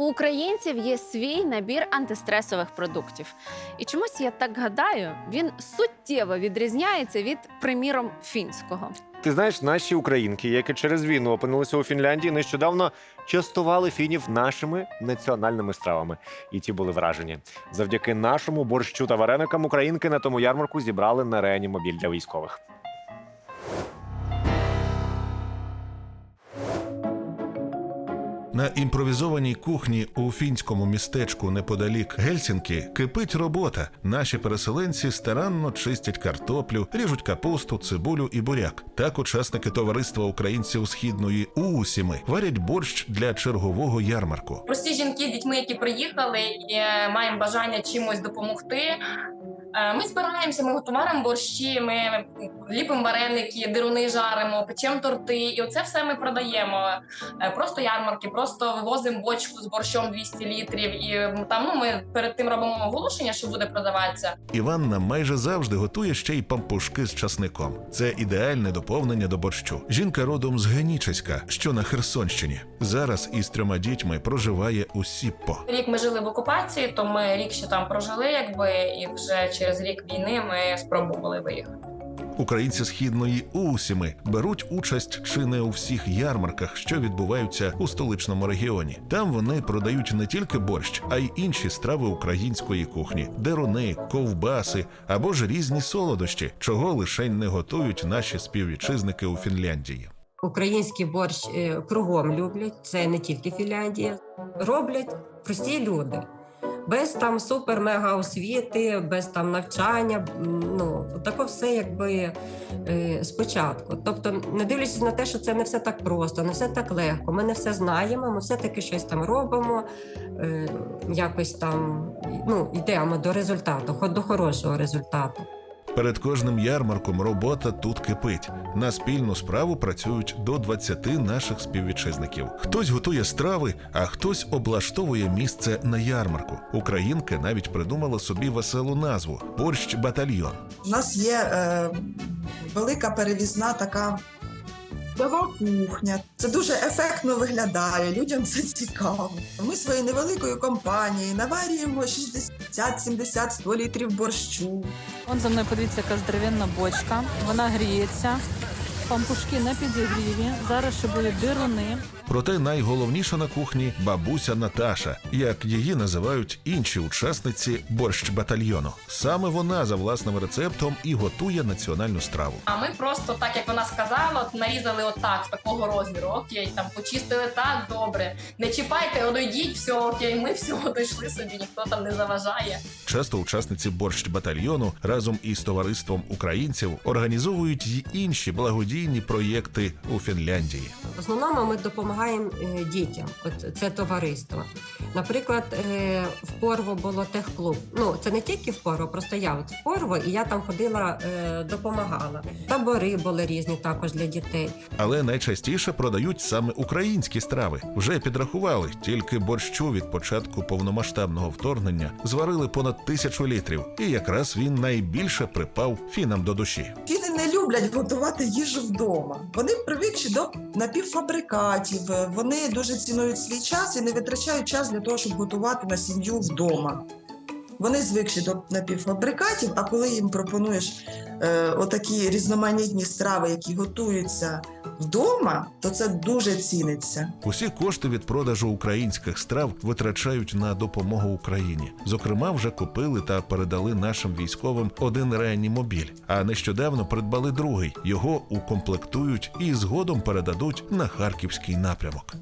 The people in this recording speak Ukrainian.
У українців є свій набір антистресових продуктів. І чомусь я так гадаю, він суттєво відрізняється від, приміром, фінського. Ти знаєш, наші українки, які через війну опинилися у Фінляндії, нещодавно частували фінів нашими національними стравами. І ті були вражені. Завдяки нашому борщу та вареникам українки на тому ярмарку зібрали на реанімобіль для військових. На імпровізованій кухні у фінському містечку неподалік Гельсінкі кипить робота. Наші переселенці старанно чистять картоплю, ріжуть капусту, цибулю і буряк. Так учасники товариства українців східної Уусіми варять борщ для чергового ярмарку. Прості жінки з дітьми, які приїхали і е, маємо бажання чимось допомогти. Е, Ми збираємося, ми готуємо борщі, ми ліпимо вареники, дируни жаримо, печемо торти, і оце все ми продаємо. Е, Просто ярмарки, просто вивозимо бочку з борщом 200 літрів. І там ну ми перед тим робимо оголошення, що буде продаватися. Іванна майже завжди готує ще й пампушки з часником. Це ідеальне доповнення до борщу. Жінка родом з Генічеська, що на Херсонщині. Зараз із трьома дітьми проживає у Сіппо. Рік ми жили в окупації, то ми рік ще там прожили, якби і вже через рік війни ми спробували виїхати. Українці східної Уусіми беруть участь чи не у всіх ярмарках, що відбуваються у столичному регіоні. Там вони продають не тільки борщ, а й інші страви української кухні: деруни, ковбаси або ж різні солодощі, чого лишень не готують наші співвітчизники у Фінляндії. Український борщ е, кругом люблять, це не тільки Фінляндія. Роблять прості люди. Без там супер-мега освіти, без там навчання. Ну тако все якби е, спочатку. Тобто, не дивлячись на те, що це не все так просто, не все так легко. Ми не все знаємо, ми все-таки щось там робимо, е, якось там ну, йдемо до результату, до хорошого результату. Перед кожним ярмарком робота тут кипить. На спільну справу працюють до 20 наших співвітчизників. Хтось готує страви, а хтось облаштовує місце на ярмарку. Українки навіть придумали собі веселу назву борщ батальйон. У нас є е, велика перевізна така нова кухня. Це дуже ефектно виглядає. Людям це цікаво. Ми своєю невеликою компанією наварюємо 60, 70, 100 літрів борщу. Он за мною подивіться, яка здоровенна бочка. Вона гріється. Пампушки на підігріві. Зараз ще будуть дируни. Проте найголовніша на кухні бабуся Наташа, як її називають інші учасниці борщ батальйону. Саме вона за власним рецептом і готує національну страву. А ми просто, так як вона сказала, от нарізали отак, такого розміру. Окей, там почистили так, добре. Не чіпайте, одійдіть, все окей, ми все дійшли собі, ніхто там не заважає. Часто учасниці борщ батальйону разом із товариством українців організовують й інші благодійні проєкти у Фінляндії. Основному ми допомагаємо е, дітям. От це товариство. Наприклад, е, в Порво було техклуб. Ну це не тільки в Порво, просто я от в Порво, і я там ходила, е, допомагала. Табори були різні також для дітей. Але найчастіше продають саме українські страви. Вже підрахували, тільки борщу від початку повномасштабного вторгнення зварили понад тисячу літрів, і якраз він найбільше припав фінам до душі. Не люблять готувати їжу вдома. Вони привикші до напівфабрикатів. Вони дуже цінують свій час і не витрачають час для того, щоб готувати на сім'ю вдома. Вони звикші до напівфабрикатів, а коли їм пропонуєш е, отакі різноманітні страви, які готуються вдома, то це дуже ціниться. Усі кошти від продажу українських страв витрачають на допомогу Україні. Зокрема, вже купили та передали нашим військовим один реанімобіль, а нещодавно придбали другий. Його укомплектують і згодом передадуть на харківський напрямок.